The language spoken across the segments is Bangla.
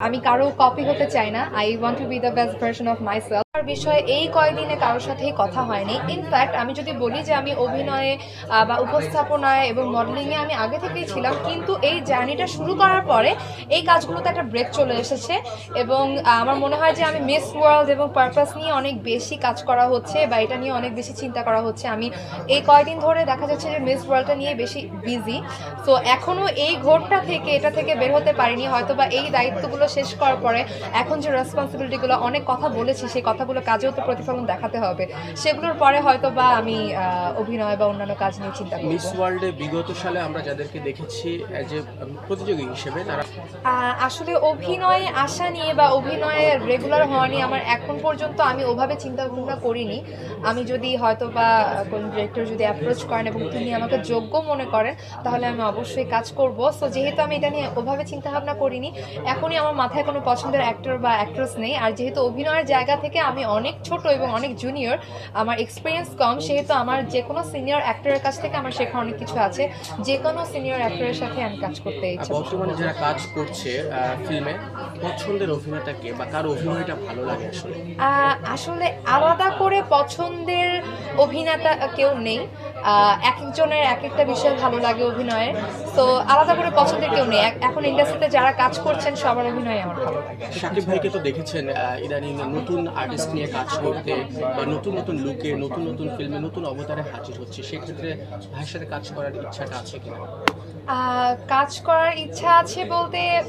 আমি কারও কপি হতে চাই না। I want to be the best version of myself আর বিষয়ে এই কয়দিনে কারোর সাথেই কথা হয়নি। ইনফ্যাক্ট আমি যদি বলি যে আমি অভিনয়ে বা উপস্থাপনায় এবং মডেলিংয়ে আমি আগে থেকেই ছিলাম, কিন্তু এই জার্নিটা শুরু করার পরে এই কাজগুলোতে একটা ব্রেক চলে এসেছে এবং আমার মনে হয় যে আমি মিস ওয়ার্ল্ড এবং পারপাস নিয়ে অনেক বেশি কাজ করা হচ্ছে বা এটা নিয়ে অনেক বেশি চিন্তা করা হচ্ছে। আমি এই কয়দিন ধরে দেখা যাচ্ছে যে মিস ওয়ার্ল্ডটা নিয়ে বেশি বিজি তো এখনও এই ঘোরটা থেকে, এটা থেকে বের হতে পারিনি। হয়তো বা এই দায়িত্বগুলো শেষ করার পরে এখন যে রেসপন্সিবিলিটিগুলো অনেক কথা বলেছি, সেই কথাগুলো কাজেও তো প্রতিফলন দেখাতে হবে। সেগুলোর পরে হয়তো বা আমি অভিনয় বা অন্যান্য কাজ নিয়ে চিন্তা মিস ওয়ার্ল্ডে বিগত সালে আমরা যাদেরকে দেখেছি অ্যাজ এ প্রতিযোগী হিসেবে তারা আসলে অভিনয়ে আসা নিয়ে বা অভিনয়ে রেগুলার হওয়া নিয়ে আমার এখন পর্যন্ত আমি ওভাবে চিন্তা ভাবনা করিনি। আমি যদি হয়তো বা কোন ডিরেক্টর যদি অ্যাপ্রোচ করেন এবং তিনি আমাকে যোগ্য মনে করেন তাহলে আমি অবশ্যই কাজ করব। সো যেহেতু আমি এটা নিয়ে ওভাবে চিন্তা ভাবনা করিনি এখনই আমার মাথায় কোনো পছন্দের অ্যাক্টর বা অ্যাক্ট্রেস নেই। আর যেহেতু অভিনয়ের জায়গা থেকে আমি অনেক ছোট এবং অনেক জুনিয়র আমার এক্সপিরিয়েন্স কম সেহেতু আমার যে কোনো সিনিয়র অ্যাক্টরের কাছ থেকে আমার শেখা অনেক কিছু আছে। যে কোনো সিনিয়র অ্যাক্টরের সাথে আমি কাজ করতে ইচ্ছা বর্তমানে যারা কাজ করছে ফিল্মে পছন্দের অভিনেতাকে বা কার অভিনয়টা ভালো লাগে আসলে? আসলে আলাদা করে পছন্দের অভিনেতা কেউ নেই। এক একজনের এক একটা বিষয় ভালো লাগে অভিনয়ের তো আলাদা করে পছন্দের কেউ নেই। এখ- এখন ইন্ডাস্ট্রিতে যারা কাজ করছেন সবার অভিনয় আমার ভালো লাগে। ভাইকে তো দেখেছেন ইদানিং নতুন আর্টিস্ট নিয়ে কাজ করতে বা নতুন নতুন লুকে নতুন নতুন ফিল্মে নতুন অবতারে হাজির হচ্ছে। সেক্ষেত্রে ভাইয়ের সাথে কাজ করার ইচ্ছাটা আছে কিনা? কাজ করার ইচ্ছা আছে বলতে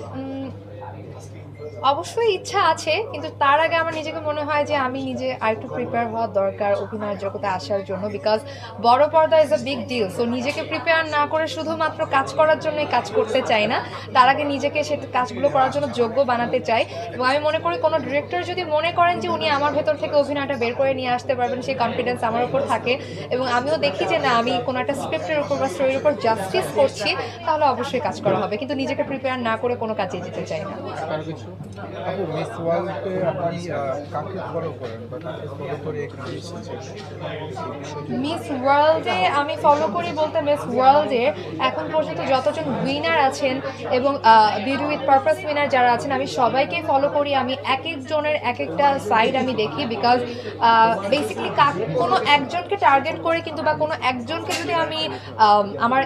অবশ্যই ইচ্ছা আছে, কিন্তু তার আগে আমার নিজেকে মনে হয় যে আমি নিজে আরেকটু প্রিপেয়ার হওয়া দরকার অভিনয়ের জগতে আসার জন্য বিকজ বড় পর্দা is a big deal so নিজেকে প্রিপেয়ার না করে শুধুমাত্র কাজ করার জন্যই কাজ করতে চাই না, তার আগে নিজেকে সে কাজগুলো করার জন্য যোগ্য বানাতে চাই। এবং আমি মনে করি কোনো ডিরেক্টর যদি মনে করেন যে উনি আমার ভেতর থেকে অভিনয়টা বের করে নিয়ে আসতে পারবেন, সেই কনফিডেন্স আমার উপর থাকে। এবং আমিও দেখি যে না, আমি কোনো একটা স্ক্রিপ্টের উপর বা স্টোরির উপর জাস্টিস করছি, তাহলে অবশ্যই কাজ করা হবে। কিন্তু নিজেকে প্রিপেয়ার না করে কোনো কাজে যেতে চাই না। আপু মিস ওয়ার্ল্ডে আপনি কাকে ফলো করেন? বা কাকে মিস ওয়ার্ল্ডে আমি ফলো করি বলতে মিস ওয়ার্ল্ডে এখন পর্যন্ত যতজন উইনার আছেন এবং বিউটি উইথ পারপাস উইনার যারা আছেন, আমি সবাইকে ফলো করি। আমি এক একজনের এক একটা সাইড আমি দেখি বিকজ বেসিক্যালি কোনো একজনকে টার্গেট করে কিন্তু বা কোনো একজনকে যদি আমি আমার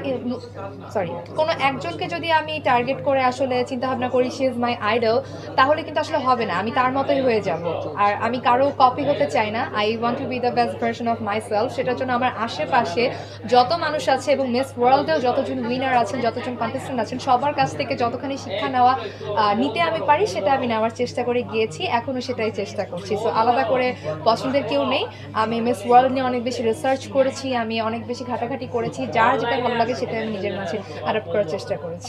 সরি কোনো একজনকে যদি আমি টার্গেট করে আসলে চিন্তা ভাবনা করি সি ইজ মাই আইডল তাহলে কিন্তু আসলে হবে না, আমি তার মতোই হয়ে যাব। আর আমি কারও কপি হতে চাই না I want to be the best version of myself সেটার জন্য আমার আশেপাশে যত মানুষ আছে এবং মিস ওয়ার্ল্ডেও যতজন উইনার আছেন, যতজন কন্টেস্টেন্ট আছেন, সবার কাছ থেকে যতখানি শিক্ষা নেওয়া নিতে আমি পারি, সেটা আমি নেওয়ার চেষ্টা করে গিয়েছি এখনও সেটাই চেষ্টা করছি। সো আলাদা করে পছন্দের কেউ নেই, আমি মিস ওয়ার্ল্ড নিয়ে অনেক বেশি রিসার্চ করেছি, আমি অনেক বেশি ঘাটাঘাটি করেছি, যার যেটা ভালো লাগে সেটা আমি নিজের মাঝে অ্যাডাপ্ট করার চেষ্টা করেছি।